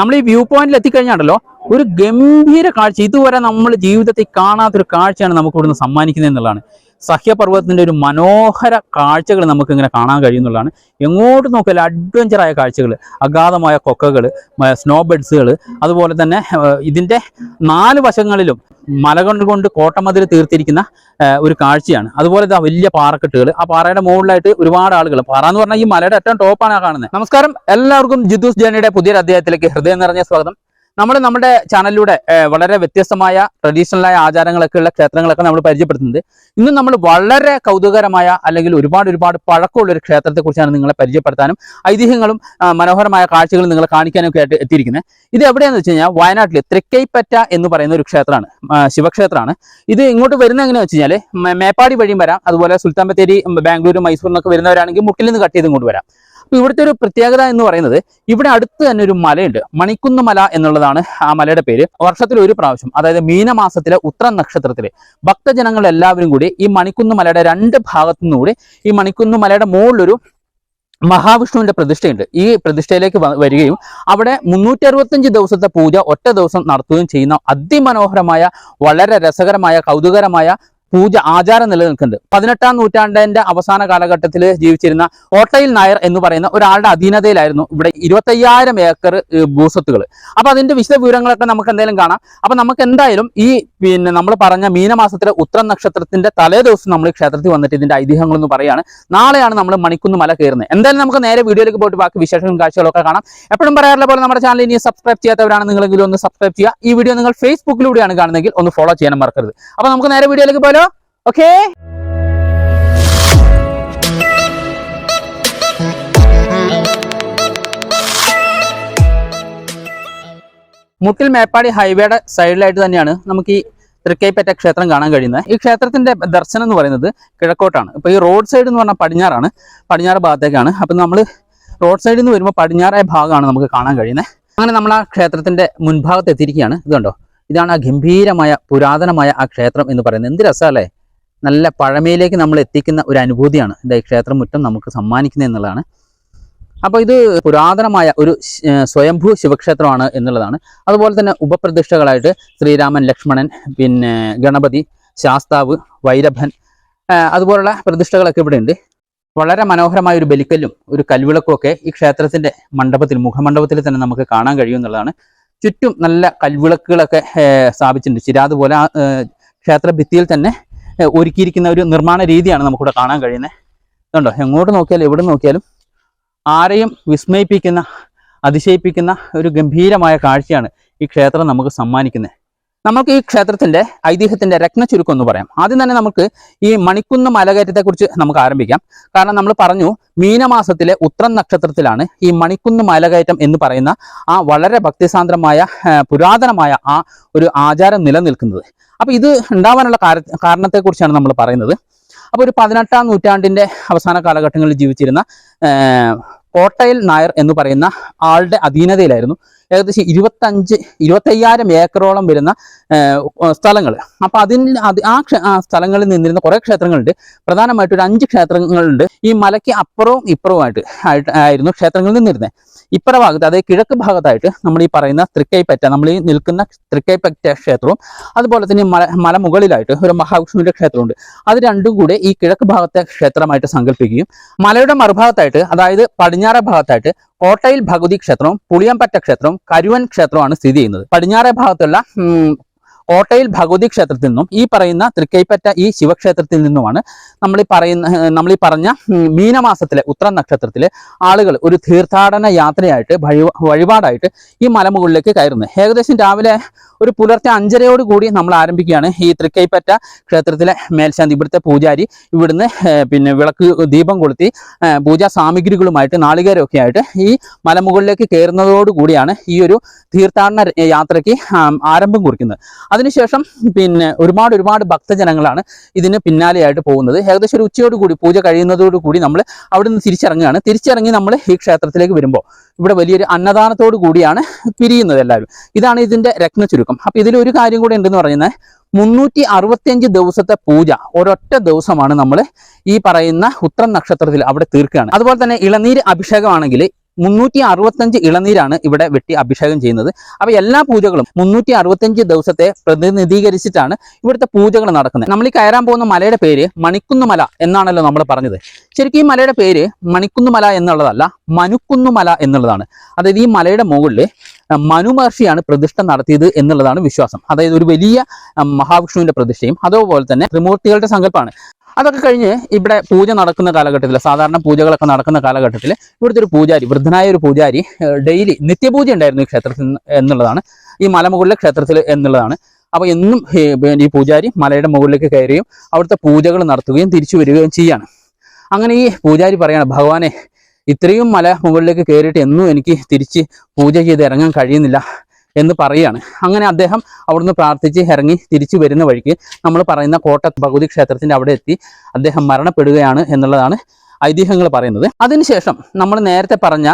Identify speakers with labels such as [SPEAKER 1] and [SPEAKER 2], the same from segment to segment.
[SPEAKER 1] നമ്മൾ ഈ വ്യൂ പോയിന്റിൽ എത്തിക്കഴിഞ്ഞാണല്ലോ ഒരു ഗംഭീര കാഴ്ച. ഇതുവരെ നമ്മൾ ജീവിതത്തിൽ കാണാത്തൊരു കാഴ്ചയാണ് നമുക്ക് ഇവിടുന്ന് സമ്മാനിക്കുന്നത് എന്നുള്ളതാണ് സഹ്യപർവതത്തിന്റെ ഒരു മനോഹര കാഴ്ചകൾ നമുക്ക് ഇങ്ങനെ കാണാൻ കഴിയുന്നുള്ളതാണ്. എങ്ങോട്ട് നോക്കിയാലും അഡ്വഞ്ചറായ കാഴ്ചകൾ അഗാധമായ കൊക്കകൾ സ്നോ ബെഡ്സുകൾ അതുപോലെ തന്നെ ഇതിന്റെ നാല് വശങ്ങളിലും മലകൾ കൊണ്ട് കോട്ടമതിൽ തീർത്തിരിക്കുന്ന ഒരു കാഴ്ചയാണ്. അതുപോലെ ഇതാ വലിയ പാറക്കെട്ടുകൾ ആ പാറയുടെ മുകളിലായിട്ട് ഒരുപാട് ആളുകൾ പാറ എന്ന് പറഞ്ഞാൽ ഈ മലയുടെ ഏറ്റവും ടോപ്പാണ് കാണുന്നത് നമസ്കാരം. എല്ലാവർക്കും ജിദ്ദൂസ് ജേണിയുടെ പുതിയൊരു അധ്യായത്തിലേക്ക് ഹൃദയം നിറഞ്ഞ സ്വാഗതം. നമ്മൾ നമ്മുടെ ചാനലിലൂടെ വളരെ വ്യത്യസ്തമായ ട്രഡീഷണലായ ആചാരങ്ങളൊക്കെ ഉള്ള ക്ഷേത്രങ്ങളൊക്കെ നമ്മൾ പരിചയപ്പെടുത്തുന്നത് ഇന്ന് നമ്മൾ വളരെ കൗതുകകരമായ അല്ലെങ്കിൽ ഒരുപാട് ഒരുപാട് പഴക്കമുള്ള ഒരു ക്ഷേത്രത്തെ കുറിച്ചാണ് നിങ്ങളെ പരിചയപ്പെടുത്താനും ഐതിഹ്യങ്ങളും മനോഹരമായ കാഴ്ചകളും നിങ്ങളെ കാണിക്കാനൊക്കെ ആയിട്ട് എത്തിയിരിക്കുന്നത്. ഇത് എവിടെയാണെന്ന് വെച്ച് കഴിഞ്ഞാൽ വയനാട്ടിൽ തൃക്കൈപ്പറ്റ എന്ന് പറയുന്ന ഒരു ക്ഷേത്രമാണ് ശിവക്ഷേത്രമാണ്. ഇത് ഇങ്ങോട്ട് വരുന്ന എങ്ങനെയാണെന്ന് വെച്ച് കഴിഞ്ഞാൽ മേപ്പാടി വഴിയും വരാം. അതുപോലെ സുൽത്താൻ ബത്തേരി ബാംഗ്ലൂർ മൈസൂരിനൊക്കെ വരുന്നവരാണെങ്കിൽ മുട്ടിൽ നിന്ന് കട്ട് ചെയ്ത് ഇങ്ങോട്ട് വരാം. ഇവിടുത്തെ ഒരു പ്രത്യേകത എന്ന് പറയുന്നത് ഇവിടെ അടുത്ത് തന്നെ ഒരു മലയുണ്ട്. മണിക്കുന്ന് മല എന്നുള്ളതാണ് ആ മലയുടെ പേര്. വർഷത്തിൽ ഒരു പ്രാവശ്യം അതായത് മീനമാസത്തിലെ ഉത്തര നക്ഷത്രത്തിൽ ഭക്തജനങ്ങൾ എല്ലാവരും കൂടി ഈ മണിക്കുന്ന് മലയുടെ രണ്ട് ഭാഗത്തു നിന്നുകൂടി ഈ മണിക്കുന്ന് മലയുടെ മുകളിലൊരു മഹാവിഷ്ണുവിന്റെ പ്രതിഷ്ഠയുണ്ട്. ഈ പ്രതിഷ്ഠയിലേക്ക് വരികയും അവിടെ മുന്നൂറ്റി അറുപത്തഞ്ച് ദിവസത്തെ പൂജ ഒറ്റ ദിവസം നടത്തുകയും ചെയ്യുന്ന അതിമനോഹരമായ വളരെ രസകരമായ കൗതുകരമായ പൂജ ആചാരം നിലനിൽക്കുന്നുണ്ട്. പതിനെട്ടാം നൂറ്റാണ്ടിന്റെ അവസാന കാലഘട്ടത്തിൽ ജീവിച്ചിരുന്ന ഓട്ടയിൽ നായർ എന്ന് പറയുന്ന ഒരാളുടെ അധീനതയിലായിരുന്നു ഇവിടെ ഇരുപത്തയ്യായിരം ഏക്കർ ഭൂസ്വത്തുകൾ അപ്പൊ അതിന്റെ വിശദ വിവരങ്ങളൊക്കെ നമുക്ക് എന്തായാലും കാണാം. അപ്പൊ നമുക്ക് എന്തായാലും ഈ പിന്നെ നമ്മൾ പറഞ്ഞ മീനമാസത്തിലെ ഉത്തര നക്ഷത്രത്തിന്റെ തലേ ദിവസം നമ്മൾ ക്ഷേത്രത്തിൽ വന്നിട്ട് ഇതിന്റെ ഐതിഹ്യങ്ങൾ എന്ന് പറയാണ് നാളെയാണ് നമ്മൾ മണിക്കുന്ന് മല കയറുന്നത്. എന്തായാലും നമുക്ക് നേരെ വീഡിയോയിലേക്ക് പോയിട്ട് ബാക്കി വിശേഷങ്ങളും കാഴ്ചകളൊക്കെ കാണാം. എപ്പോഴും പറയാറുള്ള പോലെ നമ്മുടെ ചാനൽ ഇനി സബ്സ്ക്രൈബ് ചെയ്യാത്തവരാണ് നിങ്ങളെങ്കിലും ഒന്ന് സബ്സ്ക്രൈബ് ചെയ്യുക. ഈ വീഡിയോ നിങ്ങൾ ഫേസ്ബുക്കിലൂടെയാണ് കാണുന്നതെങ്കിൽ ഒന്ന് ഫോളോ ചെയ്യാൻ മറക്കരുത്. അപ്പൊ നമുക്ക് നേരെ വീഡിയോയിലേക്ക് പോയാലോ? ഓക്കേ? മുട്ടിൽ മേപ്പാടി ഹൈവേയുടെ സൈഡിലായിട്ട് തന്നെയാണ് നമുക്ക് ഈ തൃക്കൈപ്പറ്റ ക്ഷേത്രം കാണാൻ കഴിയുന്നത്. ഈ ക്ഷേത്രത്തിന്റെ ദർശനം എന്ന് പറയുന്നത് കിഴക്കോട്ടാണ്. ഇപ്പൊ ഈ റോഡ് സൈഡ് എന്ന് പറഞ്ഞാൽ പടിഞ്ഞാറാണ്. പടിഞ്ഞാറ് ഭാഗത്തേക്കാണ്. അപ്പൊ നമ്മൾ റോഡ് സൈഡിൽ നിന്ന് വരുമ്പോൾ പടിഞ്ഞാറായ ഭാഗമാണ് നമുക്ക് കാണാൻ കഴിയുന്നത്. അങ്ങനെ നമ്മൾ ആ ക്ഷേത്രത്തിന്റെ മുൻഭാഗത്ത് എത്തിയിരിക്കുകയാണ്. ഇത് കണ്ടോ ഇതാണ് ആ ഗംഭീരമായ പുരാതനമായ ആ ക്ഷേത്രം എന്ന് പറയുന്നത്. എന്ത് രസമല്ലേ നല്ല പഴമയിലേക്ക് നമ്മൾ എത്തിക്കുന്ന ഒരു അനുഭൂതിയാണ് എന്താ ഈ ക്ഷേത്രം മുറ്റം നമുക്ക് സമ്മാനിക്കുന്നത് എന്നുള്ളതാണ്. അപ്പോൾ ഇത് പുരാതനമായ ഒരു സ്വയംഭൂ ശിവക്ഷേത്രമാണ് എന്നുള്ളതാണ്. അതുപോലെ തന്നെ ഉപപ്രതിഷ്ഠകളായിട്ട് ശ്രീരാമൻ ലക്ഷ്മണൻ പിന്നെ ഗണപതി ശാസ്താവ് വൈരഭൻ അതുപോലുള്ള പ്രതിഷ്ഠകളൊക്കെ ഇവിടെ ഉണ്ട്. വളരെ മനോഹരമായ ഒരു ബലിക്കല്ലും ഒരു കൽവിളക്കും ഒക്കെ ഈ ക്ഷേത്രത്തിന്റെ മണ്ഡപത്തിൽ മുഖമണ്ഡപത്തിൽ തന്നെ നമുക്ക് കാണാൻ കഴിയും എന്നുള്ളതാണ്. ചുറ്റും നല്ല കൽവിളക്കുകളൊക്കെ സ്ഥാപിച്ചിട്ടുണ്ട്. ചിരാത് പോലെ ആ ഏർ, ക്ഷേത്ര ഭിത്തിയിൽ തന്നെ ഒരുക്കിയിരിക്കുന്ന ഒരു നിർമ്മാണ രീതിയാണ് നമുക്കിവിടെ കാണാൻ കഴിയുന്നത്. ഉണ്ടോ എങ്ങോട്ട് നോക്കിയാലും എവിടെ നോക്കിയാലും ആരെയും വിസ്മയിപ്പിക്കുന്ന അതിശയിപ്പിക്കുന്ന ഒരു ഗംഭീരമായ കാഴ്ചയാണ് ഈ ക്ഷേത്രം നമുക്ക് സമ്മാനിക്കുന്നത്. നമുക്ക് ഈ ക്ഷേത്രത്തിന്റെ ഐതിഹ്യത്തിന്റെ രത്ന ചുരുക്കം എന്ന് പറയാം. ആദ്യം തന്നെ നമുക്ക് ഈ മണിക്കുന്ന് മലകയറ്റത്തെ കുറിച്ച് നമുക്ക് ആരംഭിക്കാം. കാരണം നമ്മൾ പറഞ്ഞു മീനമാസത്തിലെ ഉത്രം നക്ഷത്രത്തിലാണ് ഈ മണിക്കുന്ന് മലകയറ്റം എന്ന് പറയുന്ന ആ വളരെ ഭക്തിസാന്ദ്രമായ പുരാതനമായ ആ ഒരു ആചാരം നിലനിൽക്കുന്നത്. അപ്പൊ ഇത് ഉണ്ടാവാനുള്ള കാരണത്തെ കാരണത്തെക്കുറിച്ചാണ് നമ്മൾ പറയുന്നത്. അപ്പോൾ ഒരു പതിനെട്ടാം നൂറ്റാണ്ടിന്റെ അവസാന കാലഘട്ടങ്ങളിൽ ജീവിച്ചിരുന്ന കോട്ടയിൽ നായർ എന്ന് പറയുന്ന ആളുടെ അധീനതയിലായിരുന്നു. ഏകദേശം ഇരുപത്തഞ്ച് ഇരുപത്തയ്യായിരം ഏക്കറോളം വരുന്ന സ്ഥലങ്ങൾ. അപ്പോൾ അതിൽ അത് ആ സ്ഥലങ്ങളിൽ നിന്നിരുന്ന കുറേ ക്ഷേത്രങ്ങളുണ്ട്. പ്രധാനമായിട്ട് ഒരു അഞ്ച് ക്ഷേത്രങ്ങളുണ്ട്. ഈ മലയ്ക്ക് അപ്പുറവും ഇപ്പുറവുമായിട്ട് ആയിട്ട് ആയിരുന്നു ക്ഷേത്രങ്ങളിൽ നിന്നിരുന്നത് ഇപ്പുറ ഭാഗത്ത് അതായത് കിഴക്ക് ഭാഗത്തായിട്ട് നമ്മൾ ഈ പറയുന്ന തൃക്കൈപ്പറ്റ നമ്മൾ ഈ നിൽക്കുന്ന തൃക്കൈപ്പറ്റ ക്ഷേത്രവും അതുപോലെ തന്നെ മല മലമുകളിലായിട്ട് ഒരു മഹാവിഷ്ണുവിന്റെ ക്ഷേത്രമുണ്ട്. അത് രണ്ടും കൂടെ ഈ കിഴക്ക് ഭാഗത്തെ ക്ഷേത്രമായിട്ട് സങ്കല്പിക്കുകയും മലയുടെ മറുഭാഗത്തായിട്ട് അതായത് പടിഞ്ഞാറ ഭാഗത്തായിട്ട് കോട്ടയിൽ ഭഗവതി ക്ഷേത്രവും പുളിയമ്പറ്റ ക്ഷേത്രവും കരുവൻ ക്ഷേത്രമാണ് സ്ഥിതി ചെയ്യുന്നത്. പടിഞ്ഞാറേ ഭാഗത്തുള്ള കോട്ടയിൽ ഭഗവതി ക്ഷേത്രത്തിൽ നിന്നും ഈ പറയുന്ന തൃക്കൈപ്പറ്റ ഈ ശിവക്ഷേത്രത്തിൽ നിന്നുമാണ് നമ്മൾ ഈ പറയുന്ന നമ്മൾ ഈ പറഞ്ഞ മീനമാസത്തിലെ ഉത്തര നക്ഷത്രത്തിലെ ആളുകൾ ഒരു തീർത്ഥാടന യാത്രയായിട്ട് വഴി വഴിപാടായിട്ട് ഈ മലമുകളിലേക്ക് കയറുന്നത്. ഏകദേശം രാവിലെ ഒരു പുലർച്ചെ അഞ്ചരയോട് കൂടി നമ്മൾ ആരംഭിക്കുകയാണ് ഈ തൃക്കൈപ്പറ്റ ക്ഷേത്രത്തിലെ മേൽശാന്തി ഇവിടുത്തെ പൂജാരി. ഇവിടുന്ന് പിന്നെ വിളക്ക് ദീപം കൊളുത്തി പൂജാ സാമഗ്രികളുമായിട്ട് നാളികേരമൊക്കെ ആയിട്ട് ഈ മലമുകളിലേക്ക് കയറുന്നതോടുകൂടിയാണ് ഈ ഒരു തീർത്ഥാടന യാത്രയ്ക്ക് ആരംഭം കുറിക്കുന്നത്. അതിനുശേഷം പിന്നെ ഒരുപാട് ഒരുപാട് ഭക്തജനങ്ങളാണ് ഇതിന് പിന്നാലെയായിട്ട് പോകുന്നത്. ഏകദേശം ഒരു ഉച്ചയോട് കൂടി പൂജ കഴിയുന്നതോടുകൂടി നമ്മൾ അവിടെ നിന്ന് തിരിച്ചിറങ്ങുകയാണ്. തിരിച്ചിറങ്ങി നമ്മൾ ഈ ക്ഷേത്രത്തിലേക്ക് വരുമ്പോൾ ഇവിടെ വലിയൊരു അന്നദാനത്തോടു കൂടിയാണ് പിരിയുന്നത് എല്ലാവരും. ഇതാണ് ഇതിന്റെ രത്ന ചുരുക്കം. അപ്പൊ ഇതിലൊരു കാര്യം കൂടെ ഉണ്ടെന്ന് പറയുന്നത് മുന്നൂറ്റി അറുപത്തിയഞ്ച് ദിവസത്തെ പൂജ ഒരൊറ്റ ദിവസമാണ് നമ്മൾ ഈ പറയുന്ന ഉത്രം നക്ഷത്രത്തിൽ അവിടെ തീർക്കുകയാണ്. അതുപോലെ തന്നെ ഇളനീര് അഭിഷേകമാണെങ്കിൽ മുന്നൂറ്റി അറുപത്തഞ്ച് ഇളനീരാണ് ഇവിടെ വെട്ടി അഭിഷേകം ചെയ്യുന്നത്. അപ്പൊ എല്ലാ പൂജകളും മുന്നൂറ്റി അറുപത്തഞ്ച് ദിവസത്തെ പ്രതിനിധീകരിച്ചിട്ടാണ് ഇവിടുത്തെ പൂജകൾ നടക്കുന്നത്. നമ്മൾ ഈ കയറാൻ പോകുന്ന മലയുടെ പേര് മണിക്കുന്നുമല എന്നാണല്ലോ നമ്മൾ പറഞ്ഞത്. ശരിക്കും ഈ മലയുടെ പേര് മണിക്കുന്നുമല എന്നുള്ളതല്ല മനുക്കുന്നുമല എന്നുള്ളതാണ്. അതായത് ഈ മലയുടെ മുകളിൽ മനു മഹർഷിയാണ് പ്രതിഷ്ഠ നടത്തിയത് എന്നുള്ളതാണ് വിശ്വാസം. അതായത് ഒരു വലിയ മഹാവിഷ്ണുവിന്റെ പ്രതിഷ്ഠയും അതേപോലെ തന്നെ ത്രിമൂർത്തികളുടെ സങ്കല്പമാണ്. അതൊക്കെ കഴിഞ്ഞ് ഇവിടെ പൂജ നടക്കുന്ന കാലഘട്ടത്തിൽ സാധാരണ പൂജകളൊക്കെ നടക്കുന്ന കാലഘട്ടത്തിൽ ഇവിടുത്തെ ഒരു പൂജാരി വൃദ്ധനായ ഒരു പൂജാരി ഡെയിലി നിത്യപൂജ ഉണ്ടായിരുന്നു ഈ ക്ഷേത്രത്തിൽ എന്നുള്ളതാണ്. ഈ മലമുകളിലെ ക്ഷേത്രത്തിൽ എന്നുള്ളതാണ്. അപ്പോൾ എന്നും ഈ പൂജാരി മലയുടെ മുകളിലേക്ക് കയറുകയും അവിടുത്തെ പൂജകൾ നടത്തുകയും തിരിച്ചു വരികയും ചെയ്യാണ്. അങ്ങനെ ഈ പൂജാരി പറയാണ് ഭഗവാനെ ഇത്രയും മല മുകളിലേക്ക് കയറിയിട്ട് എന്നും എനിക്ക് തിരിച്ച് പൂജ ചെയ്ത് ഇറങ്ങാൻ കഴിയുന്നില്ല. എന്ന് പറയുകയാണ്. അങ്ങനെ അദ്ദേഹം അവിടുന്ന് പ്രാർത്ഥിച്ച് ഇറങ്ങി തിരിച്ചു വരുന്ന വഴിക്ക് നമ്മൾ പറയുന്ന കോട്ട ഭഗവതി ക്ഷേത്രത്തിന്റെ അവിടെ എത്തി അദ്ദേഹം മരണപ്പെടുകയാണ് എന്നുള്ളതാണ് ഐതിഹ്യങ്ങൾ പറയുന്നത്. അതിനുശേഷം നമ്മൾ നേരത്തെ പറഞ്ഞ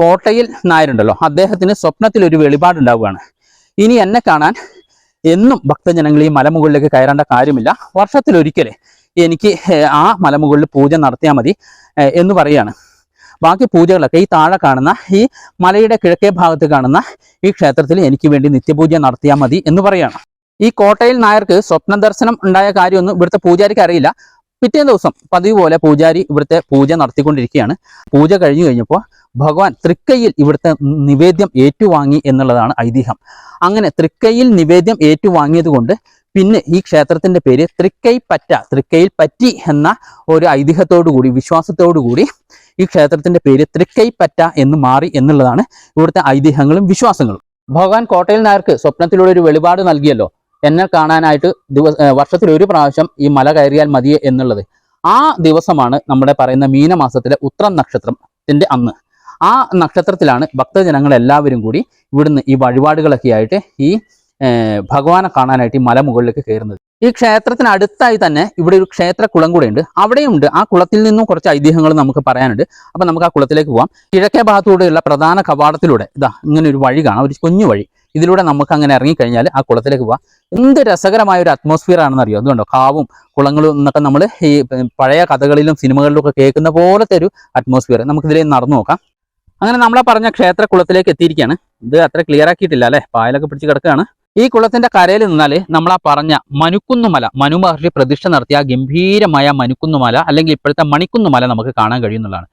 [SPEAKER 1] കോട്ടയിൽ നായരുണ്ടല്ലോ. അദ്ദേഹത്തിന് സ്വപ്നത്തിൽ ഒരു വെളിപാടുണ്ടാവുകയാണ്. ഇനി എന്നെ കാണാൻ എന്നും ഭക്തജനങ്ങൾ ഈ മലമുകളിലേക്ക് കയറേണ്ട കാര്യമില്ല. വർഷത്തിലൊരിക്കലേ എനിക്ക് ആ മലമുകളിൽ പൂജ നടത്തിയാൽ മതി എന്ന് പറയുകയാണ്. ബാക്കി പൂജകളൊക്കെ ഈ താഴെ കാണുന്ന ഈ മലയുടെ കിഴക്കേ ഭാഗത്ത് കാണുന്ന ഈ ക്ഷേത്രത്തിൽ എനിക്ക് വേണ്ടി നിത്യപൂജ നടത്തിയാൽ മതി എന്ന് പറയാണ്. ഈ കോട്ടയിൽ നായർക്ക് സ്വപ്ന ദർശനം ഉണ്ടായ കാര്യമൊന്നും ഇവിടുത്തെ പൂജാരിക്ക് അറിയില്ല. പിറ്റേ ദിവസം പതിവ് പോലെ പൂജാരി ഇവിടുത്തെ പൂജ നടത്തിക്കൊണ്ടിരിക്കുകയാണ്. പൂജ കഴിഞ്ഞു കഴിഞ്ഞപ്പോൾ ഭഗവാൻ തൃക്കൈയിൽ ഇവിടുത്തെ നിവേദ്യം ഏറ്റുവാങ്ങി എന്നുള്ളതാണ് ഐതിഹ്യം. അങ്ങനെ തൃക്കൈയിൽ നിവേദ്യം ഏറ്റുവാങ്ങിയത് കൊണ്ട് പിന്നെ ഈ ക്ഷേത്രത്തിന്റെ പേര് തൃക്കൈ പറ്റ തൃക്കൈയിൽ പറ്റി എന്ന ഒരു ഐതിഹ്യത്തോടു കൂടി വിശ്വാസത്തോടു കൂടി ഈ ക്ഷേത്രത്തിന്റെ പേര് തൃക്കൈപ്പറ്റ എന്ന് മാറി എന്നുള്ളതാണ് ഇവിടുത്തെ ഐതിഹ്യങ്ങളും വിശ്വാസങ്ങളും. ഭഗവാൻ കോട്ടയിൽ നായർക്ക് സ്വപ്നത്തിലൂടെ ഒരു വെളിപാട് നൽകിയല്ലോ. എന്നെ കാണാനായിട്ട് ദിവസ വർഷത്തിൽ ഒരു പ്രാവശ്യം ഈ മല കയറിയാൽ മതി എന്നുള്ളത്. ആ ദിവസമാണ് നമ്മുടെ പറയുന്ന മീനമാസത്തിലെ ഉത്രം നക്ഷത്രത്തിന്റെ അന്ന്. ആ നക്ഷത്രത്തിലാണ് ഭക്തജനങ്ങൾ എല്ലാവരും കൂടി ഇവിടുന്ന് ഈ വഴിപാടുകളൊക്കെ ആയിട്ട് ഈ ഭഗവാനെ കാണാനായിട്ട് ഈ മല മുകളിലേക്ക് കയറുന്നത്. ഈ ക്ഷേത്രത്തിന് അടുത്തായി തന്നെ ഇവിടെ ഒരു ക്ഷേത്ര കുളം കൂടെ ഉണ്ട്. അവിടെയുണ്ട് ആ കുളത്തിൽ നിന്നും കുറച്ച് ഐതിഹ്യങ്ങൾ നമുക്ക് പറയാനുണ്ട്. അപ്പൊ നമുക്ക് ആ കുളത്തിലേക്ക് പോവാം. കിഴക്കേ ഭാഗത്തൂടെയുള്ള പ്രധാന കവാടത്തിലൂടെ ഇതാ ഇങ്ങനെ ഒരു വഴി കാണാം. ഒരു കുഞ്ഞു വഴി. ഇതിലൂടെ നമുക്ക് അങ്ങനെ ഇറങ്ങിക്കഴിഞ്ഞാൽ ആ കുളത്തിലേക്ക് പോവാം. എന്ത് രസകരമായ ഒരു അറ്റ്മോസ്ഫിയർ ആണെന്ന് അറിയോ അതുകൊണ്ടോ കാവും കുളങ്ങളും എന്നൊക്കെ നമ്മൾ ഈ പഴയ കഥകളിലും സിനിമകളിലും ഒക്കെ കേൾക്കുന്ന പോലത്തെ ഒരു അറ്റ്മോസ്ഫിയർ നമുക്കിതിലേ നടന്നു നോക്കാം. അങ്ങനെ നമ്മളെ പറഞ്ഞ ക്ഷേത്ര കുളത്തിലേക്ക് എത്തിയിരിക്കുകയാണ് ഇത് അത്ര ക്ലിയർ ആക്കിയിട്ടില്ല അല്ലേ? പായലൊക്കെ പിടിച്ച് കിടക്കുകയാണ്. ഈ കുളത്തിന്റെ കരയിൽ നിന്നാൽ നമ്മൾ ആ പറഞ്ഞ മനുക്കുന്നുമല മനു മഹർഷി പ്രതിഷ്ഠ നടത്തിയ ഗംഭീരമായ മനുക്കുന്നുമല അല്ലെങ്കിൽ ഇപ്പോഴത്തെ മണിക്കുന്നുമല നമുക്ക് കാണാൻ കഴിയുന്നതാണ്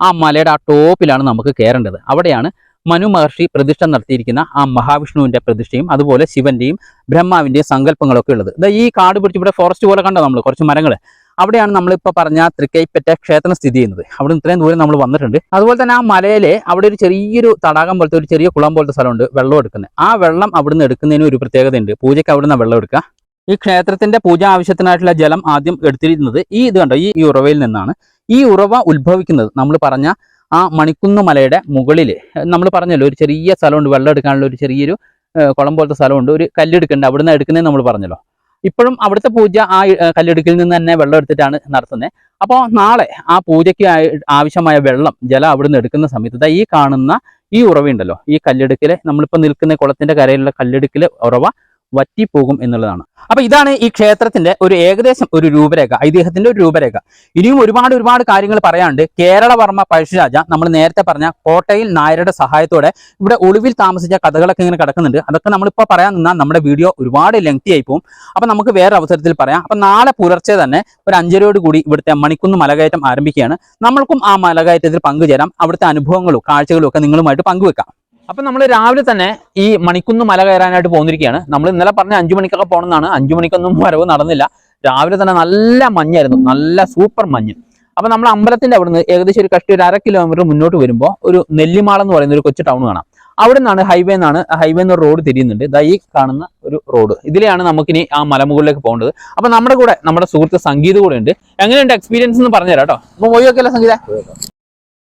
[SPEAKER 1] ആ മലയുടെ ആ ടോപ്പിലാണ് നമുക്ക് കയറേണ്ടത്. അവിടെയാണ് മനു മഹർഷി പ്രതിഷ്ഠ നടത്തിയിരിക്കുന്ന ആ മഹാവിഷ്ണുവിന്റെ പ്രതിഷ്ഠയും അതുപോലെ ശിവന്റെയും ബ്രഹ്മാവിന്റെയും സങ്കല്പങ്ങളൊക്കെ ഉള്ളത്. ദാ ഈ കാട് പിടിച്ച് ഇവിടെ ഫോറസ്റ്റ് പോലെ കണ്ടോ നമ്മൾ കുറച്ച് മരങ്ങൾ അവിടെയാണ് നമ്മളിപ്പോൾ പറഞ്ഞ തൃക്കൈപ്പറ്റ ക്ഷേത്രം സ്ഥിതി ചെയ്യുന്നത്. അവിടെ ഇത്രയും ദൂരം നമ്മൾ വന്നിട്ടുണ്ട്. അതുപോലെ തന്നെ ആ മലയിലെ അവിടെ ഒരു ചെറിയൊരു തടാകം പോലത്തെ ഒരു ചെറിയ കുളം പോലത്തെ സ്ഥലമുണ്ട് വെള്ളം എടുക്കുന്നത്. ആ വെള്ളം അവിടുന്ന് എടുക്കുന്നതിന് ഒരു പ്രത്യേകതയുണ്ട്. പൂജയ്ക്ക് അവിടുന്ന് വെള്ളം എടുക്കുക. ഈ ക്ഷേത്രത്തിന്റെ പൂജ ആവശ്യത്തിനായിട്ടുള്ള ജലം ആദ്യം എടുത്തിരുന്നത് ഈ ഇത് കണ്ടോ? ഈ ഉറവയിൽ നിന്നാണ്. ഈ ഉറവ ഉത്ഭവിക്കുന്നത് നമ്മൾ പറഞ്ഞ ആ മണിക്കുന്ന് മലയുടെ മുകളിൽ നമ്മൾ പറഞ്ഞല്ലോ ഒരു ചെറിയ സ്ഥലമുണ്ട്. വെള്ളം എടുക്കാനുള്ള ഒരു ചെറിയൊരു കുളം പോലത്തെ സ്ഥലമുണ്ട്. ഒരു കല്ലെടുക്കുന്നുണ്ട്. അവിടുന്ന് എടുക്കുന്നതെന്ന് നമ്മൾ പറഞ്ഞല്ലോ. ഇപ്പോഴും അവിടുത്തെ പൂജ ആ കല്ലിടുക്കിൽ നിന്ന് തന്നെ വെള്ളം എടുത്തിട്ടാണ് നടത്തുന്നത് അപ്പോൾ നാളെ ആ പൂജയ്ക്ക് ആവശ്യമായ വെള്ളം ജലം അവിടുന്ന് എടുക്കുന്ന സമയത്ത് ഈ കാണുന്ന ഈ ഉറവയുണ്ടല്ലോ. ഈ കല്ലിടുക്കിലെ നമ്മളിപ്പോൾ നിൽക്കുന്ന കുളത്തിന്റെ കരയിലുള്ള കല്ലിടുക്കിലെ ഉറവ വറ്റിപ്പോകും എന്നുള്ളതാണ്. അപ്പൊ ഇതാണ് ഈ ക്ഷേത്രത്തിന്റെ ഒരു ഏകദേശം ഒരു രൂപരേഖ ഐതിഹ്യത്തിന്റെ ഒരു രൂപരേഖ. ഇനിയും ഒരുപാട് ഒരുപാട് കാര്യങ്ങൾ പറയാണ്ട് കേരളവർമ്മ പഴശ്ശിരാജ നമ്മൾ നേരത്തെ പറഞ്ഞ കോട്ടയിൽ നായരുടെ സഹായത്തോടെ ഇവിടെ ഒളിവിൽ താമസിച്ച കഥകളൊക്കെ ഇങ്ങനെ കിടക്കുന്നുണ്ട്. അതൊക്കെ നമ്മളിപ്പോൾ പറയാൻ നിന്നാൽ നമ്മുടെ വീഡിയോ ഒരുപാട് ലെങ്തി ആയി പോകും അപ്പൊ നമുക്ക് വേറെ അവസരത്തിൽ പറയാം. അപ്പൊ നാളെ പുലർച്ചെ തന്നെ ഒരു അഞ്ചരയോട് കൂടി ഇവിടുത്തെ മണിക്കുന്ന് മലകയറ്റം ആരംഭിക്കുകയാണ്. നമ്മൾക്കും ആ മലകയറ്റത്തിൽ പങ്കുചേരാം. അവിടുത്തെ അനുഭവങ്ങളും കാഴ്ചകളും ഒക്കെ നിങ്ങളുമായിട്ട് പങ്കുവെക്കാം. അപ്പൊ നമ്മൾ രാവിലെ തന്നെ ഈ മണിക്കുന്ന് മല കയറാനായിട്ട് പോന്നിരിക്കുകയാണ് നമ്മൾ ഇന്നലെ പറഞ്ഞ അഞ്ചു മണിക്കൊക്കെ പോകണമെന്നാണ് അഞ്ചു മണിക്കൊന്നും വരവ് നടന്നില്ല. രാവിലെ തന്നെ നല്ല മഞ്ഞായിരുന്നു. നല്ല സൂപ്പർ മഞ്ഞ്. അപ്പൊ നമ്മൾ അമ്പലത്തിന്റെ അവിടുന്ന് ഏകദേശം ഒരു കഷ്ടി ഒരു അര കിലോമീറ്റർ മുന്നോട്ട് വരുമ്പോൾ ഒരു നെല്ലിമാള എന്ന് പറയുന്ന ഒരു കൊച്ചു ടൗൺ കാണാം. അവിടെ നിന്നാണ് ഹൈവേ എന്നാണ് ഹൈവേ എന്നൊരു റോഡ് തിരിയുന്നുണ്ട്. ദാ ഈ കാണുന്ന ഒരു റോഡ് ഇതിലെയാണ് നമുക്കിനി ആ മലമുകളിലേക്ക് പോകേണ്ടത്. അപ്പൊ നമ്മുടെ കൂടെ നമ്മുടെ സുഹൃത്ത് സംഗീത കൂടെ ഉണ്ട്. എങ്ങനെയുണ്ട് എക്സ്പീരിയൻസ് എന്ന് പറഞ്ഞുതരാം കേട്ടോ. അപ്പോൾ പോയി നോക്കിയല്ലോ സംഗീത?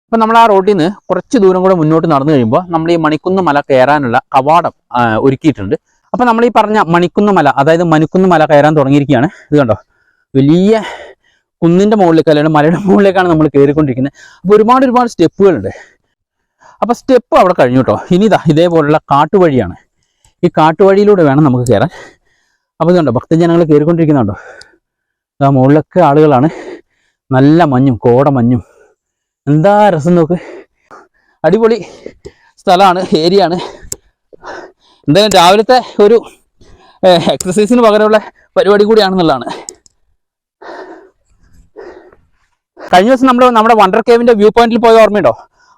[SPEAKER 1] അപ്പൊ നമ്മൾ ആ റോഡിൽ നിന്ന് കുറച്ച് ദൂരം കൂടെ മുന്നോട്ട് നടന്നു കഴിയുമ്പോൾ നമ്മൾ ഈ മണിക്കുന്ന് മല കയറാനുള്ള കവാടം ഒരുക്കിയിട്ടുണ്ട്. അപ്പൊ നമ്മൾ ഈ പറഞ്ഞ മണിക്കുന്ന് മല അതായത് മണിക്കുന്ന് മല കയറാൻ തുടങ്ങിയിരിക്കുകയാണ്. ഇത് കണ്ടോ? വലിയ കുന്നിന്റെ മുകളിലേക്ക് അല്ലെങ്കിൽ മലയുടെ മുകളിലേക്കാണ് നമ്മൾ കയറിക്കൊണ്ടിരിക്കുന്നത്. അപ്പോൾ ഒരുപാട് ഒരുപാട് സ്റ്റെപ്പുകളുണ്ട്. അപ്പോൾ സ്റ്റെപ്പ് അവിടെ കഴിഞ്ഞു കേട്ടോ. ഇനി ഇതാ ഇതേപോലുള്ള കാട്ടുവഴിയാണ്. ഈ കാട്ടുവഴിയിലൂടെ വേണം നമുക്ക് കയറാൻ. അപ്പോൾ ഇതുണ്ടോ ഭക്തജനങ്ങൾ കയറിക്കൊണ്ടിരിക്കുന്നുണ്ടോ? ആ മുകളിലൊക്കെ ആളുകളാണ്. നല്ല മഞ്ഞും കോട മഞ്ഞും എന്താ രസം നോക്ക്? അടിപൊളി സ്ഥലമാണ് ഏരിയ ആണ് എന്തായാലും രാവിലത്തെ ഒരു എക്സസൈസിന് പകരമുള്ള പരിപാടി കൂടിയാണെന്നുള്ളതാണ്. കഴിഞ്ഞ ദിവസം നമ്മൾ നമ്മുടെ വണ്ടർ കേവിന്റെ വ്യൂ പോയിന്റിൽ പോയ ഓർമ്മയുണ്ടോ?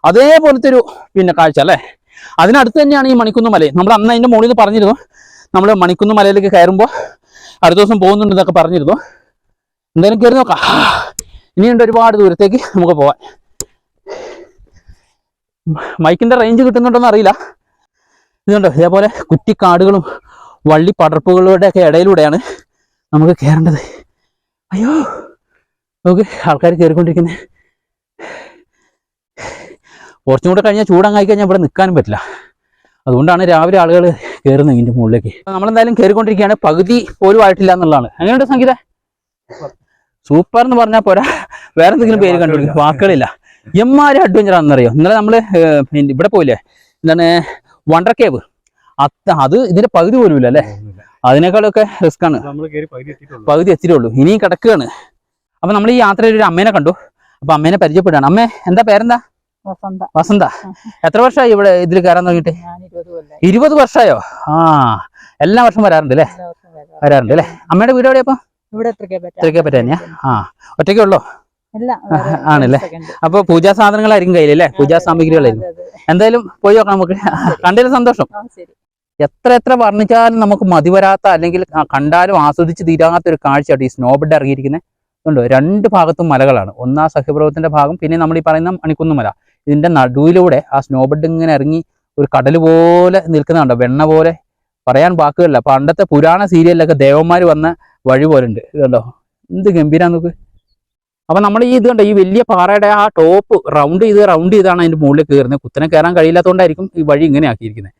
[SPEAKER 1] അതേപോലത്തെ ഒരു പിന്നെ കാഴ്ച അല്ലേ? അതിനടുത്ത് തന്നെയാണ് ഈ മണിക്കുന്ന് മല നമ്മൾ അന്ന് അതിന്റെ മുകളിൽ പറഞ്ഞിരുന്നു. നമ്മൾ മണിക്കുന്ന് മലയിലേക്ക് കയറുമ്പോൾ അടുത്ത ദിവസം പോകുന്നുണ്ടെന്നൊക്കെ പറഞ്ഞിരുന്നു. എന്തായാലും കയറി നോക്കാം. ഇനിയുണ്ട് ഒരുപാട് ദൂരത്തേക്ക് നമുക്ക് പോവാൻ. മൈക്കിന്റെ റേഞ്ച് കിട്ടുന്നുണ്ടോന്ന് അറിയില്ല. ഇതുണ്ടോ ഇതേപോലെ കുറ്റിക്കാടുകളും വള്ളി പടർപ്പുകളുടെ ഒക്കെ ഇടയിലൂടെയാണ് നമുക്ക് കയറേണ്ടത് അയ്യോ നോക്ക് ആൾക്കാർ കയറിക്കൊണ്ടിരിക്കുന്നത് കുറച്ചും കൂടെ കഴിഞ്ഞാൽ ചൂടങ്ങായി കഴിഞ്ഞാൽ ഇവിടെ നിൽക്കാനും പറ്റില്ല. അതുകൊണ്ടാണ് രാവിലെ ആളുകൾ കയറുന്നത് ഇതിന്റെ മുകളിലേക്ക്. നമ്മളെന്തായാലും കയറിക്കൊണ്ടിരിക്കുകയാണ് പകുതി പോലും ആയിട്ടില്ല എന്നുള്ളതാണ്. എങ്ങനെയുണ്ട് സംഗീത? സൂപ്പർ എന്ന് പറഞ്ഞാൽ പോരാ. വേറെ എന്തെങ്കിലും പേര് കണ്ടുപിടിക്കും. വാക്കുകളില്ല. എമ്മാരി അഡ്വഞ്ചർ ആണെന്നറിയോ? ഇന്നലെ നമ്മൾ ഇവിടെ പോയില്ലേ? എന്താണ് വണ്ടർ കേവ് അത് അത് ഇതിന്റെ പകുതി പോലും ഇല്ല അല്ലേ? അതിനേക്കാളൊക്കെ റിസ്ക് ആണ്.
[SPEAKER 2] പകുതി എത്തിയിട്ടുള്ളൂ.
[SPEAKER 1] പകുതി എത്തിയേ ഉള്ളൂ ഇനിയും കിടക്കുകയാണ്. അപ്പൊ നമ്മൾ ഈ യാത്രയിൽ ഒരു അമ്മേനെ കണ്ടു. അപ്പൊ അമ്മേനെ പരിചയപ്പെടുകയാണ്. അമ്മേ എന്താ പേരെന്താ?
[SPEAKER 3] വസന്ത.
[SPEAKER 1] വസന്ത. എത്ര വർഷമായി ഇവിടെ ഇതിൽ കയറാൻ തുടങ്ങിട്ട്
[SPEAKER 3] ഞാൻ ഇരുപത്
[SPEAKER 1] വർഷമായോ? ആ എല്ലാ വർഷം വരാറുണ്ട് അല്ലേ. വരാറുണ്ട്. അല്ലേ? അമ്മയുടെ വീട് എവിടെയാ അപ്പൊ
[SPEAKER 3] ഇവിടെ തൃക്കൈപ്പറ്റ.
[SPEAKER 1] തൃക്കൈപ്പറ്റ തന്നെയാ? ആ ഒറ്റയ്ക്കേ ഉള്ളോ?
[SPEAKER 3] ഇല്ല വേറെ
[SPEAKER 1] ആണല്ലേ? അപ്പൊ പൂജാ സാധനങ്ങളായിരിക്കും കയ്യിൽ അല്ലേ? പൂജാ സാമഗ്രികളായിരിക്കും. എന്തായാലും പോയി നോക്കാം നമുക്ക്. കണ്ടതിൽ സന്തോഷം. എത്ര എത്ര വർണിച്ചാലും നമുക്ക് മതിവരാത്ത അല്ലെങ്കിൽ കണ്ടാലും ആസ്വദിച്ച് തീരാത്ത ഒരു കാഴ്ചയാണ് ഈ സ്നോ ബെഡ് ഇറങ്ങിയിരിക്കുന്നത് ഉണ്ടോ രണ്ട് ഭാഗത്തും മലകളാണ്. ഒന്നാ സഹ്യപർവത്തിന്റെ ഭാഗം പിന്നെ നമ്മൾ ഈ പറയുന്ന മണിക്കുന്ന് മല. ഇതിന്റെ നടുവിലൂടെ ആ സ്നോ ബെഡ് ഇങ്ങനെ ഇറങ്ങി ഒരു കടൽ പോലെ നിൽക്കുന്നുണ്ടോ? വെണ്ണ പോലെ. പറയാൻ വാക്കുകളില്ല. പണ്ടത്തെ പുരാണ സീരിയലിലൊക്കെ ദേവന്മാർ വന്ന വഴി പോലെ ഉണ്ട് ഇതുണ്ടോ? എന്ത് ഗംഭീരാ നോക്ക്. അപ്പൊ നമ്മൾ ഈ ഇത് കണ്ടോ ഈ വലിയ പാറയുടെ ആ ടോപ്പ് റൗണ്ട് ചെയ്ത് റൗണ്ട് ചെയ്താണ് അതിന്റെ മുകളിൽ കയറുന്നത് കുത്തനെ കയറാൻ കഴിയില്ലാത്തതുകൊണ്ടായിരിക്കും ഈ വഴി ഇങ്ങനെ ആക്കിയിരിക്കുന്നത്.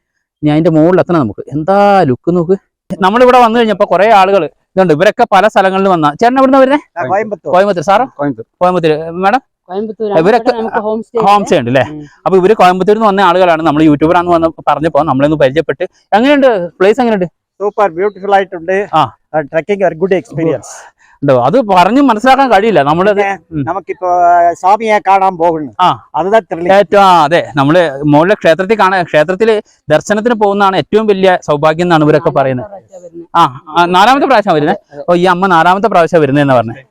[SPEAKER 1] ഇനി അതിന്റെ മുകളിൽ എത്തണം നമുക്ക്. എന്താ ലുക്ക് നോക്ക്? നമ്മളിവിടെ വന്നു കഴിഞ്ഞപ്പോ കുറെ ആളുകൾ ഇതുണ്ട്. ഇവരൊക്കെ പല സ്ഥലങ്ങളിൽ വന്ന. ചേട്ടൻ എവിടെ നിന്ന് വരുന്നത്
[SPEAKER 2] കോയമ്പത്തൂർ.
[SPEAKER 1] കോയമ്പത്തൂർ സാറോ?
[SPEAKER 2] കോയമ്പത്തൂർ.
[SPEAKER 1] കോയമ്പത്തൂർ മാഡം?
[SPEAKER 3] കോയമ്പത്തൂർ
[SPEAKER 1] ഇവരൊക്കെ
[SPEAKER 3] നമുക്ക് ഹോം സ്റ്റേ
[SPEAKER 1] ഉണ്ട്. അല്ലേ? അപ്പൊ ഇവർ കോയമ്പത്തൂരിൽ നിന്ന് വന്ന ആളുകളാണ്. നമ്മൾ യൂട്യൂബറാന്ന് വന്ന് പറഞ്ഞപ്പോ നമ്മളൊന്ന് പരിചയപ്പെട്ട്. എങ്ങനെയുണ്ട്? പ്ലേസ് എങ്ങനെയുണ്ട്?
[SPEAKER 2] സൂപ്പർ ബ്യൂട്ടിഫുൾ ആയിട്ടുണ്ട്.
[SPEAKER 1] ആ.
[SPEAKER 2] ട്രക്കിംഗ് ഗുഡ് എക്സ്പീരിയൻസ്
[SPEAKER 1] ഉണ്ടോ? അത് പറഞ്ഞു മനസ്സിലാക്കാൻ കഴിയില്ല. നമ്മളത് ഉം.
[SPEAKER 2] നമുക്കിപ്പോ സ്വാമിയെ കാണാൻ പോകുന്നു.
[SPEAKER 1] ആ. ഏറ്റവും അതെ. നമ്മൾ മുകളിലെ ക്ഷേത്രത്തിൽ കാണാൻ ക്ഷേത്രത്തിൽ ദർശനത്തിന് പോകുന്നതാണ് ഏറ്റവും വലിയ സൗഭാഗ്യം എന്നാണ് ഇവരൊക്കെ പറയുന്നത്. ആ ആ, നാലാമത്തെ പ്രാവശ്യം വരുന്നത് ഓ ഈ അമ്മ നാലാമത്തെ പ്രാവശ്യം വരുന്നതെന്ന് പറഞ്ഞത്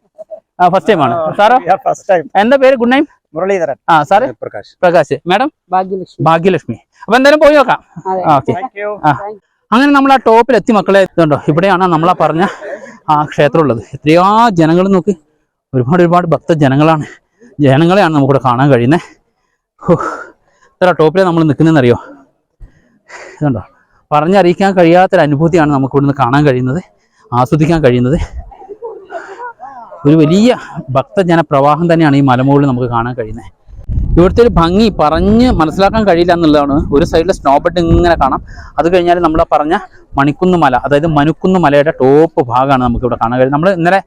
[SPEAKER 1] ആ ഫസ്റ്റ് ടൈം ആണ്. സാറോ?
[SPEAKER 2] ഫസ്റ്റ് ടൈം
[SPEAKER 1] എന്താ പേര്? Good name
[SPEAKER 2] Muralidharan.
[SPEAKER 1] ആ സാറ്?
[SPEAKER 2] പ്രകാശ്.
[SPEAKER 1] പ്രകാശ്. മാഡം?
[SPEAKER 3] ഭാഗ്യലക്ഷ്മി.
[SPEAKER 1] ഭാഗ്യലക്ഷ്മി. അപ്പൊ എന്തായാലും പോയി നോക്കാം.
[SPEAKER 3] അതെ.
[SPEAKER 1] ഓക്കെ. അങ്ങനെ നമ്മൾ ആ. ടോപ്പിൽ എത്തി മക്കളെ. എത്തുണ്ടോ ഇവിടെയാണ് നമ്മളാ പറഞ്ഞ ആ ക്ഷേത്രം ഉള്ളത് എത്രയോ ജനങ്ങൾ നോക്ക്. ഒരുപാട് ഒരുപാട് ഭക്തജനങ്ങളാണ്. ജനങ്ങളെയാണ് നമുക്കിവിടെ കാണാൻ കഴിയുന്നത്. ഇത്ര ടോപ്പിലാണ് നമ്മൾ നിൽക്കുന്നതെന്നറിയോ? ഇതുണ്ടോ? പറഞ്ഞറിയിക്കാൻ കഴിയാത്തൊരു അനുഭൂതിയാണ് നമുക്ക് ഇവിടുന്ന് കാണാൻ കഴിയുന്നത് ആസ്വദിക്കാൻ കഴിയുന്നത്. ഒരു വലിയ ഭക്തജന പ്രവാഹം തന്നെയാണ് ഈ മലമുകളിൽ നമുക്ക് കാണാൻ കഴിയുന്നത്. ഇവിടുത്തെ ഒരു ഭംഗി പറഞ്ഞ് മനസ്സിലാക്കാൻ കഴിയില്ല എന്നുള്ളതാണ്. ഒരു സൈഡിൽ സ്നോ ബെഡ് ഇങ്ങനെ കാണാം. അത് കഴിഞ്ഞാൽ നമ്മൾ പറഞ്ഞ മണിക്കുന്ന് മല അതായത് മനുക്കുന്ന് മലയുടെ ടോപ്പ് ഭാഗമാണ് നമുക്ക് ഇവിടെ കാണാൻ കഴിയുന്നത്. നമ്മൾ ഇന്നലെ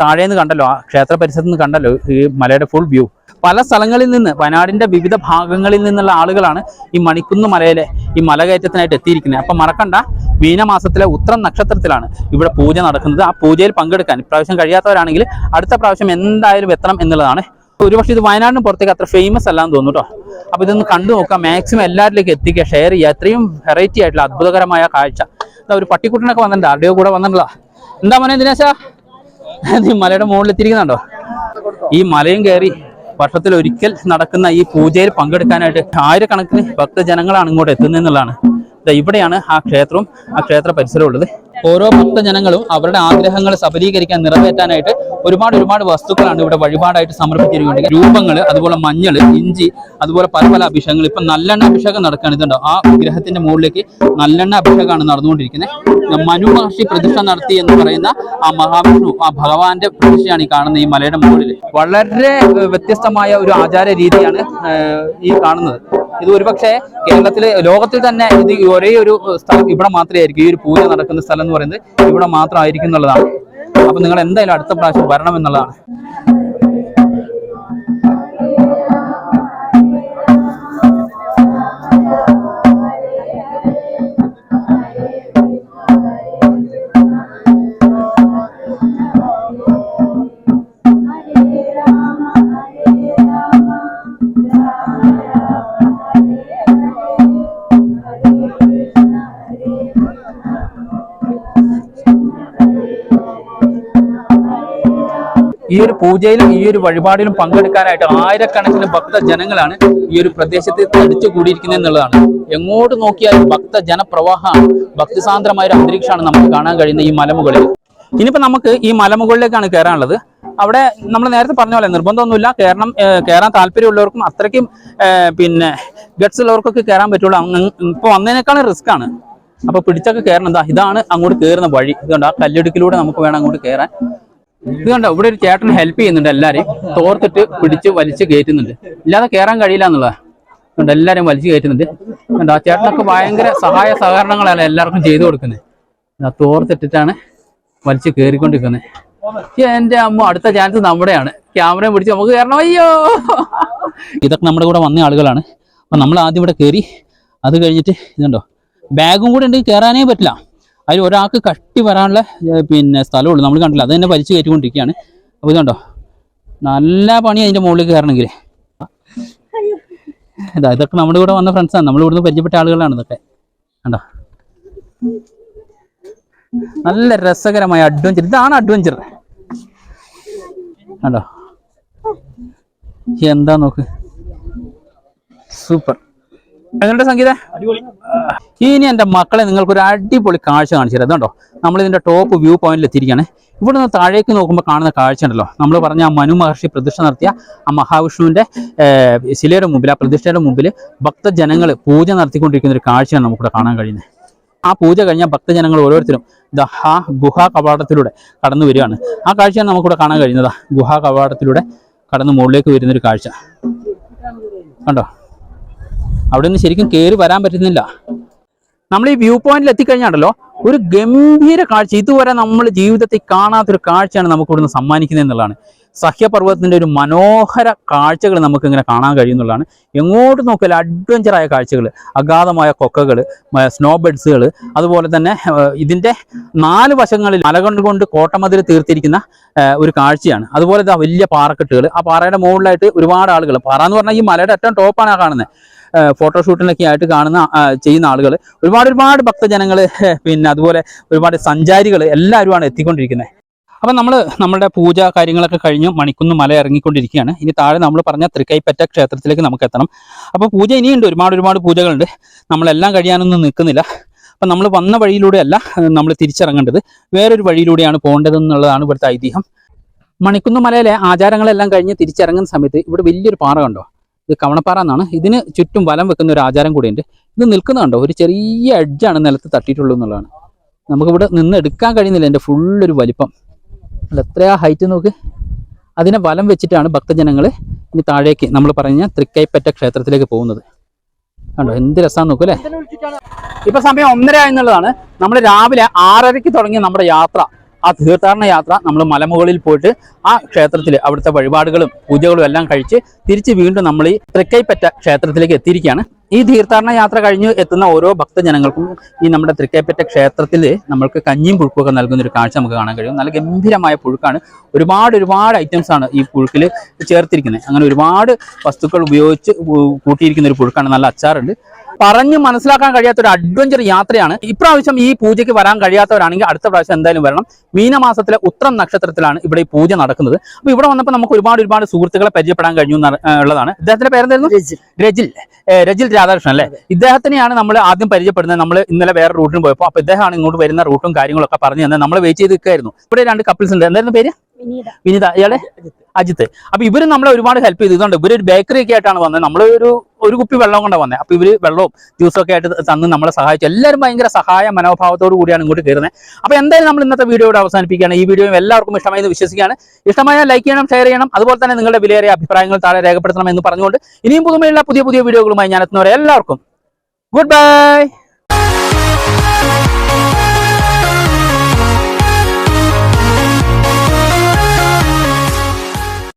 [SPEAKER 1] താഴേന്ന് കണ്ടല്ലോ ക്ഷേത്ര പരിസരത്ത് നിന്ന് കണ്ടല്ലോ ഈ മലയുടെ ഫുൾ വ്യൂ പല സ്ഥലങ്ങളിൽ നിന്ന് വയനാടിന്റെ വിവിധ ഭാഗങ്ങളിൽ നിന്നുള്ള ആളുകളാണ് ഈ മണിക്കുന്ന് മലയിലെ ഈ മലകയറ്റത്തിനായിട്ട് എത്തിയിരിക്കുന്നത്. അപ്പം മറക്കണ്ട മീനമാസത്തിലെ ഉത്രം നക്ഷത്രത്തിലാണ് ഇവിടെ പൂജ നടക്കുന്നത്. ആ പൂജയിൽ പങ്കെടുക്കാൻ ഇപ്രാവശ്യം കഴിയാത്തവരാണെങ്കിൽ അടുത്ത പ്രാവശ്യം എന്തായാലും എത്തണം എന്നുള്ളതാണ് ഒരുപക്ഷെ ഇത് വയനാടിന് പുറത്തേക്ക് അത്ര ഫേമസ് അല്ലാന്ന് തോന്നുന്നു കേട്ടോ അപ്പൊ ഇതൊന്ന് കണ്ടു നോക്കാം. മാക്സിമം എല്ലാവരിലേക്ക് എത്തിക്കുക ഷെയർ ചെയ്യുക. അത്രയും വെറൈറ്റി ആയിട്ടുള്ള അത്ഭുതകരമായ കാഴ്ച. എന്താ ഒരു പട്ടിക്കുട്ടനൊക്കെ വന്നിട്ടുണ്ട്. ആരുടെയോ കൂടെ വന്നിട്ടുള്ള എന്താ മോനെ ദിനേശ? നീ മലയുടെ മുകളിൽ എത്തിയിരിക്കുന്നുണ്ടോ? ഈ മലയും കയറി വർഷത്തിൽ ഒരിക്കൽ നടക്കുന്ന ഈ പൂജയിൽ പങ്കെടുക്കാനായിട്ട് ആയിരക്കണക്കിന് ഭക്തജനങ്ങളാണ് ഇങ്ങോട്ട് എത്തുന്നതെന്നുള്ളതാണ് ഇവിടെയാണ് ആ ക്ഷേത്രവും ആ ക്ഷേത്ര പരിസരവും ഉള്ളത്. ഓരോ ഭക്തജനങ്ങളും അവരുടെ ആഗ്രഹങ്ങൾ സഫലീകരിക്കാൻ നിറവേറ്റാനായിട്ട് ഒരുപാട് ഒരുപാട് വസ്തുക്കളാണ് ഇവിടെ വഴിപാടായിട്ട് സമർപ്പിച്ചിരിക്കുന്നത്. രൂപങ്ങൾ അതുപോലെ മഞ്ഞൾ ഇഞ്ചി അതുപോലെ പല പല അഭിഷേകങ്ങൾ. ഇപ്പൊ നല്ലെണ്ണ അഭിഷേകം നടക്കുകയാണ് ഇതുണ്ടോ? ആ വിഗ്രഹത്തിന്റെ മുകളിലേക്ക് നല്ലെണ്ണ അഭിഷേകമാണ് നടന്നുകൊണ്ടിരിക്കുന്നത്. മനു മഹർഷി പ്രതിഷ്ഠ നടത്തി എന്ന് പറയുന്ന ആ മഹാവിഷ്ണു ആ ഭഗവാന്റെ പ്രതിഷ്ഠയാണ് ഈ കാണുന്നത് ഈ മലയുടെ മുകളിൽ. വളരെ വ്യത്യസ്തമായ ഒരു ആചാര രീതിയാണ് ഈ കാണുന്നത്. ഇത് ഒരുപക്ഷെ കേരളത്തിൽ ലോകത്തിൽ തന്നെ ഇത് ഒരേ ഒരു സ്ഥലം ഇവിടെ മാത്രമേ ആയിരിക്കും ഈ ഒരു പൂജ നടക്കുന്ന സ്ഥലം എന്ന് പറയുന്നത് ഇവിടെ മാത്രമായിരിക്കും എന്നുള്ളതാണ്. അപ്പൊ നിങ്ങൾ എന്തായാലും അടുത്ത പ്രാവശ്യം വരണം എന്നുള്ളതാണ് പൂജയിലും ഈ ഒരു വഴിപാടിലും പങ്കെടുക്കാനായിട്ട് ആയിരക്കണക്കിന് ഭക്ത ജനങ്ങളാണ് ഈ ഒരു പ്രദേശത്ത് തടിച്ചു കൂടിയിരിക്കുന്നത് എന്നുള്ളതാണ്. എങ്ങോട്ട് നോക്കിയാലും ഭക്ത ജനപ്രവാഹമാണ് ഭക്തിസാന്ദ്രമായ ഒരു അന്തരീക്ഷമാണ് നമുക്ക് കാണാൻ കഴിയുന്ന ഈ മലമുകളിൽ. ഇനിയിപ്പോൾ നമുക്ക് ഈ മലമുകളിലേക്കാണ് കയറാനുള്ളത്. അവിടെ നമ്മൾ നേരത്തെ പറഞ്ഞ പോലെ നിർബന്ധമൊന്നുമില്ല. കയറണം കയറാൻ താല്പര്യമുള്ളവർക്കും അത്രയ്ക്കും പിന്നെ ഗഡ്സ് ഉള്ളവർക്കൊക്കെ കയറാൻ പറ്റുള്ളൂ. ഇപ്പോൾ ഇപ്പൊ വന്നതിനേക്കാളും റിസ്ക് ആണ്. അപ്പൊ പിടിച്ചൊക്കെ കയറണം ഇതാണ് അങ്ങോട്ട് കയറുന്ന വഴി. ഇതുകൊണ്ട് ആ കല്ലിടുക്കിലൂടെ നമുക്ക് വേണം അങ്ങോട്ട് കയറാൻ ഇത് കണ്ടോ ഇവിടെ ഒരു ചേട്ടൻ ഹെൽപ്പ് ചെയ്യുന്നുണ്ട് എല്ലാരെയും. തോർത്തിട്ട് പിടിച്ച് വലിച്ച് കയറ്റുന്നുണ്ട്. ഇല്ലാതെ കയറാൻ കഴിയില്ല എന്നുള്ളതാ. അതുകൊണ്ട് എല്ലാരെയും വലിച്ചു കയറ്റുന്നുണ്ട്. കണ്ടോ ആ ചേട്ടനൊക്കെ ഭയങ്കര സഹായ സഹകരണങ്ങളാണ് എല്ലാവർക്കും ചെയ്തു കൊടുക്കുന്നത്. തോർത്തിട്ടിട്ടാണ് വലിച്ച് കയറിക്കൊണ്ടിരിക്കുന്നത്. എന്റെ അമ്മ അടുത്ത ചാൻസ് നമ്മുടെയാണ്. ക്യാമറയും പിടിച്ച് നമുക്ക് കയറണം. അയ്യോ! ഇതൊക്കെ നമ്മുടെ കൂടെ വന്ന ആളുകളാണ്. അപ്പൊ നമ്മൾ ആദ്യം ഇവിടെ കയറി അത് കഴിഞ്ഞിട്ട് ഇതുണ്ടോ ബാഗും കൂടെ ഉണ്ടെങ്കിൽ കയറാനേ പറ്റില്ല. അതിൽ ഒരാൾക്ക് കട്ടി വരാനുള്ള പിന്നെ സ്ഥലമുള്ളൂ. നമ്മൾ കണ്ടില്ല അത് തന്നെ വലിച്ചു കയറ്റിക്കൊണ്ടിരിക്കുകയാണ്. അപ്പോൾ ഇതുണ്ടോ നല്ല പണി അതിന്റെ മുകളിൽ കയറണമെങ്കിൽ ഇതാ ഇതൊക്കെ നമ്മുടെ കൂടെ വന്ന ഫ്രണ്ട്സാണ് നമ്മൾ ഇവിടുന്ന് പരിചയപ്പെട്ട ആളുകളാണ് ഇതൊക്കെ. കണ്ടോ? നല്ല രസകരമായ അഡ്വഞ്ചർ ഇതാണ് അഡ്വഞ്ചർ കണ്ടോ? എന്താ നോക്ക്? സൂപ്പർ എങ്ങനെയുണ്ട് സംഗീത? ഇനി എന്റെ മക്കളെ നിങ്ങൾക്കൊരു അടിപൊളി കാഴ്ച കാണിച്ചു തരാം അതുകൊണ്ടോ നമ്മൾ ഇതിന്റെ ടോപ്പ് വ്യൂ പോയിന്റിൽ എത്തിയിരിക്കുകയാണ്. ഇവിടെ നിന്ന് താഴേക്ക് നോക്കുമ്പോൾ കാണുന്ന കാഴ്ച ഉണ്ടല്ലോ. നമ്മൾ പറഞ്ഞ ആ മനു മഹർഷി പ്രതിഷ്ഠ നടത്തിയ ആ മഹാവിഷ്ണുവിന്റെ ശിലയുടെ മുമ്പിൽ ആ പ്രതിഷ്ഠയുടെ മുമ്പിൽ ഭക്തജനങ്ങൾ പൂജ നടത്തിക്കൊണ്ടിരിക്കുന്ന ഒരു കാഴ്ചയാണ് നമുക്കിവിടെ കാണാൻ കഴിയുന്നത്. ആ പൂജ കഴിഞ്ഞ ഭക്തജനങ്ങൾ ഓരോരുത്തരും ദ ഹാ ഗുഹാ കവാടത്തിലൂടെ കടന്നു വരികയാണ്. ആ കാഴ്ചയാണ് നമുക്കിവിടെ കാണാൻ കഴിയുന്നത്. ഗുഹാ കവാടത്തിലൂടെ കടന്ന് മുകളിലേക്ക് വരുന്നൊരു കാഴ്ച. കണ്ടോ? അവിടെ നിന്ന് ശരിക്കും കയറി വരാൻ പറ്റുന്നില്ല. നമ്മൾ ഈ വ്യൂ പോയിന്റിൽ എത്തിക്കഴിഞ്ഞാണല്ലോ ഒരു ഗംഭീര കാഴ്ച. ഇതുവരെ നമ്മൾ ജീവിതത്തിൽ കാണാത്തൊരു കാഴ്ചയാണ് നമുക്ക് ഇവിടുന്ന് സമ്മാനിക്കുന്നത് എന്നുള്ളതാണ്. സഹ്യപർവതത്തിന്റെ ഒരു മനോഹര കാഴ്ചകൾ നമുക്ക് ഇങ്ങനെ കാണാൻ കഴിയുന്നുള്ളതാണ് എങ്ങോട്ട് നോക്കിയാലും അഡ്വഞ്ചറായ കാഴ്ചകൾ അഗാധമായ കൊക്കകൾ സ്നോ ബെഡ്സുകൾ അതുപോലെ തന്നെ ഇതിന്റെ നാല് വശങ്ങളിൽ മലകൊണ്ട് കൊണ്ട് കോട്ടമതിൽ തീർത്തിരിക്കുന്ന ഒരു കാഴ്ചയാണ്. അതുപോലെ ഇതാ വലിയ പാറക്കെട്ടുകൾ ആ പാറയുടെ മുകളിലായിട്ട് ഒരുപാട് ആളുകൾ പാറ എന്ന് പറഞ്ഞാൽ ഈ മലയുടെ ഏറ്റവും ടോപ്പാണ് കാണുന്നത് ഫോട്ടോഷൂട്ടിനൊക്കെ ആയിട്ട് കാണുന്ന ചെയ്യുന്ന ആളുകൾ ഒരുപാട് ഒരുപാട് ഭക്തജനങ്ങൾ പിന്നെ അതുപോലെ ഒരുപാട് സഞ്ചാരികൾ എല്ലാവരുമാണ് എത്തിക്കൊണ്ടിരിക്കുന്നത്. അപ്പം നമ്മൾ നമ്മുടെ പൂജ കാര്യങ്ങളൊക്കെ കഴിഞ്ഞ് മണിക്കുന്ന് മല ഇറങ്ങിക്കൊണ്ടിരിക്കുകയാണ്. ഇനി താഴെ നമ്മൾ പറഞ്ഞ തൃക്കൈപ്പറ്റ ക്ഷേത്രത്തിലേക്ക് നമുക്ക് എത്തണം. അപ്പോൾ പൂജ ഇനിയുണ്ട്. ഒരുപാട് ഒരുപാട് പൂജകളുണ്ട്. നമ്മളെല്ലാം കഴിയാനൊന്നും നിൽക്കുന്നില്ല. അപ്പം നമ്മൾ വന്ന വഴിയിലൂടെയല്ല നമ്മൾ തിരിച്ചിറങ്ങേണ്ടത്. വേറൊരു വഴിയിലൂടെയാണ് പോകേണ്ടതെന്നുള്ളതാണ് ഇവിടുത്തെ ഐതിഹ്യം. മണിക്കുന്ന് മലയിലെ ആചാരങ്ങളെല്ലാം കഴിഞ്ഞ് തിരിച്ചിറങ്ങുന്ന സമയത്ത് ഇവിടെ വലിയൊരു പാറ കണ്ടോ? ഇത് കവണപ്പാറ എന്നാണ്. ഇതിന് ചുറ്റും വലം വെക്കുന്ന ഒരു ആചാരം കൂടിയുണ്ട്. ഇത് നിൽക്കുന്നുണ്ടോ ഒരു ചെറിയ എഡ്ജാണ് നിലത്ത് തട്ടിയിട്ടുള്ളൂ എന്നുള്ളതാണ്. നമുക്കിവിടെ നിന്ന് എടുക്കാൻ കഴിയുന്നില്ല എന്റെ ഫുള്ളൊരു വലിപ്പം. അല്ല എത്രയാ ഹൈറ്റ് നോക്ക്? അതിനെ വലം വെച്ചിട്ടാണ് ഭക്തജനങ്ങൾ ഇനി താഴേക്ക് നമ്മൾ പറഞ്ഞ തൃക്കൈപ്പറ്റ ക്ഷേത്രത്തിലേക്ക് പോകുന്നത്. കണ്ടോ എന്ത് രസമാണ് നോക്കൂ അല്ലേ? ഇപ്പൊ സമയം ഒന്നര എന്നുള്ളതാണ്. നമ്മൾ രാവിലെ ആറരയ്ക്ക് തുടങ്ങിയ നമ്മുടെ യാത്ര. ആ തീർത്ഥാടന യാത്ര നമ്മൾ മലമുകളിൽ പോയിട്ട് ആ ക്ഷേത്രത്തിൽ അവിടുത്തെ വഴിപാടുകളും പൂജകളും എല്ലാം കഴിച്ച് തിരിച്ച് വീണ്ടും നമ്മൾ ഈ തൃക്കൈപ്പറ്റ ക്ഷേത്രത്തിലേക്ക് എത്തിയിരിക്കുകയാണ്. ഈ തീർത്ഥാടന യാത്ര കഴിഞ്ഞ് എത്തുന്ന ഓരോ ഭക്തജനങ്ങൾക്കും ഈ നമ്മുടെ തൃക്കൈപ്പറ്റ ക്ഷേത്രത്തിൽ നമ്മൾക്ക് കഞ്ഞിയും പുഴുക്കൊക്കെ നൽകുന്ന ഒരു കാഴ്ച നമുക്ക് കാണാൻ കഴിയും. നല്ല ഗംഭീരമായ പുഴുക്കാണ്. ഒരുപാട് ഒരുപാട് ഐറ്റംസ് ആണ് ഈ പുഴുക്കിൽ ചേർത്തിരിക്കുന്നത്. അങ്ങനെ ഒരുപാട് വസ്തുക്കൾ ഉപയോഗിച്ച് കൂട്ടിയിരിക്കുന്ന ഒരു പുഴുക്കാണ്. നല്ല അച്ചാറുണ്ട്. പറഞ്ഞ് മനസ്സിലാക്കാൻ കഴിയാത്ത ഒരു അഡ്വഞ്ചർ യാത്രയാണ്. ഇപ്രാവശ്യം ഈ പൂജയ്ക്ക് വരാൻ കഴിയാത്തവരാണെങ്കിൽ അടുത്ത പ്രാവശ്യം എന്തായാലും വരണം. മീനമാസത്തിലെ ഉത്രം നക്ഷത്രത്തിലാണ് ഇവിടെ ഈ പൂജ നടക്കുന്നത്. അപ്പൊ ഇവിടെ വന്നപ്പോൾ നമുക്ക് ഒരുപാട് ഒരുപാട് സുഹൃത്തുക്കളെ പരിചയപ്പെടാൻ കഴിഞ്ഞു ഉള്ളതാണ്. ഇദ്ദേഹത്തിന്റെ പേരെന്തായിരുന്നു? രജിൽ. രജിൽ. രാധാകൃഷ്ണൻ അല്ലേ? ഇദ്ദേഹത്തിനെയാണ് നമ്മൾ ആദ്യം പരിചയപ്പെടുന്നത്. നമ്മൾ ഇന്നലെ വേറെ റൂട്ടിന് പോയപ്പോൾ അപ്പൊ ഇദ്ദേഹമാണ് ഇങ്ങോട്ട് വരുന്ന റൂട്ടും കാര്യങ്ങളൊക്കെ പറഞ്ഞു തന്നെ നമ്മൾ വെയിറ്റ് ചെയ്ത് നിൽക്കായിരുന്നു ഇവിടെ രണ്ട് കപ്പിൾസ് ഉണ്ട്. എന്തായിരുന്നു പേര്?
[SPEAKER 3] വിനീത.
[SPEAKER 1] വിനിത. ഇയാളെ? അജിത്ത്. അപ്പൊ ഇവർ നമ്മളെ ഒരുപാട് ഹെൽപ്പ് ചെയ്തു. ഇതുകൊണ്ട് ഇവർ ഒരു ബേക്കറി ഒക്കെ ആയിട്ടാണ് വന്നത്. നമ്മൾ ഒരു കുപ്പി വെള്ളം കൊണ്ടാണ് വന്നത് അപ്പൊ ഇവർ വെള്ളവും ജ്യൂസും ഒക്കെ ആയിട്ട് തന്ന് നമ്മളെ സഹായിച്ചു. എല്ലാവരും ഭയങ്കര സഹായ മനോഭാവത്തോടു കൂടിയാണ് ഇങ്ങോട്ട് കയറുന്നത് അപ്പൊ എന്തായാലും നമ്മൾ ഇന്നത്തെ വീഡിയോ ഇവിടെ അവസാനിപ്പിക്കുകയാണ്. ഈ വീഡിയോ എല്ലാവർക്കും ഇഷ്ടമായെന്ന് വിശ്വസിക്കുകയാണ്. ഇഷ്ടമായ ലൈക്ക് ചെയ്യണം ഷെയർ ചെയ്യണം. അതുപോലെ തന്നെ നിങ്ങളുടെ വിലയേറിയ അഭിപ്രായങ്ങൾ താഴെ രേഖപ്പെടുത്തണം എന്ന് പറഞ്ഞുകൊണ്ട് ഇനിയും പുതുമയുള്ള പുതിയ പുതിയ വീഡിയോകളുമായി ഞാൻ എത്തുന്നവരെ എല്ലാവർക്കും ഗുഡ് ബൈ